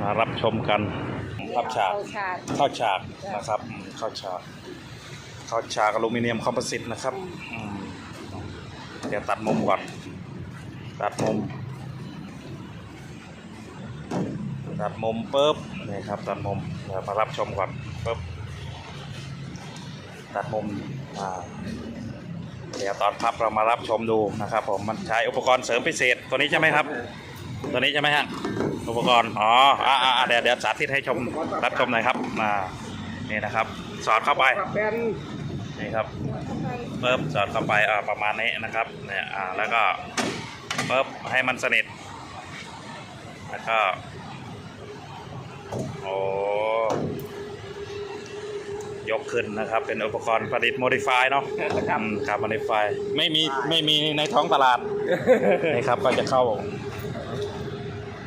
มารับชมกันรับฉากเข้าฉากเข้าฉากนะครับอืมเข้าฉากเข้าฉากอลูมิเนียมคอมโพสิตนะครับอืมเดี๋ยวตัดมุมก่อนตัดมุมตัดมุมปุ๊บนี่ครับตัดมุมเดี๋ยวมารับชมก่อนปุ๊บตัดมุมอ่าเดี๋ยวตอนพับเรามารับชมดูนะครับผมมันใช้อุปกรณ์เสริมพิเศษตัวนี้ใช่ไหมครับ ตัวนี้ใช่ไหมฮะ อุปกรณ์อ๋ออ่าอ่าเดี๋ยวเดี๋ยวสาธิตให้ชมรับชมหน่อยครับอ่านี่นะครับ สอดเข้าไปแป้นนี่ครับเปิบสอดเข้าไปอ่าประมาณนี้นะครับเนี่ยอ่าแล้วก็เปิบให้มันสนิทแล้วก็โอ้ยกขึ้นนะครับ เป็นอุปกรณ์ประดิษฐ์ modify เนาะครับอืมครับ modify ไม่มีไม่มีในท้องตลาดนี่ครับก็จะเข้า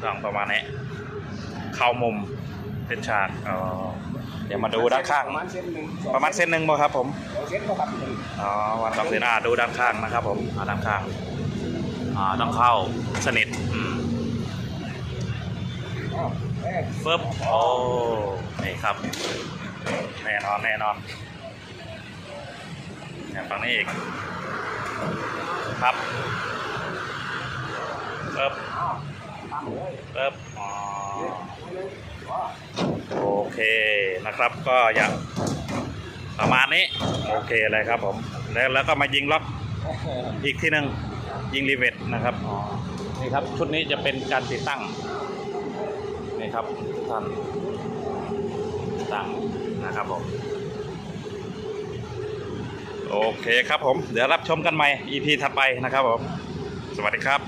ต้องประมาณนี้เข้ามุมเป็นฉากอ๋อเดี๋ยวมาดูด้านข้าง ประมาณเส้นหนึ่งประมาณเส้นหนึ่งบ่ครับผม สองเส้นก็ครับหนึ่งอ๋อวันสองเซนอ่าดูด้านข้างนะครับผมอ่าด้านข้างอ่าต้องเข้าสนิทอืมอ้าวแป้นฟึบโอ้นี่ครับ แน่นอนแน่นอนเนี่ยฝั่งนี้อีกครับฟึบ อ้าว ตามเลยฟึบโอเคนะครับก็อย่างประมาณนี้ โอเคเลยครับผมแล้วแล้วก็มายิงล็อกอีกที่หนึ่งยิงรีเวทนะครับนี่ครับชุดนี้จะเป็นการติดตั้งนี่ครับทุกท่านตั้งนะครับผมโอเคครับผม เดี๋ยวรับชมกันใหม่ EP ถัดไปนะครับผม สวัสดีครับ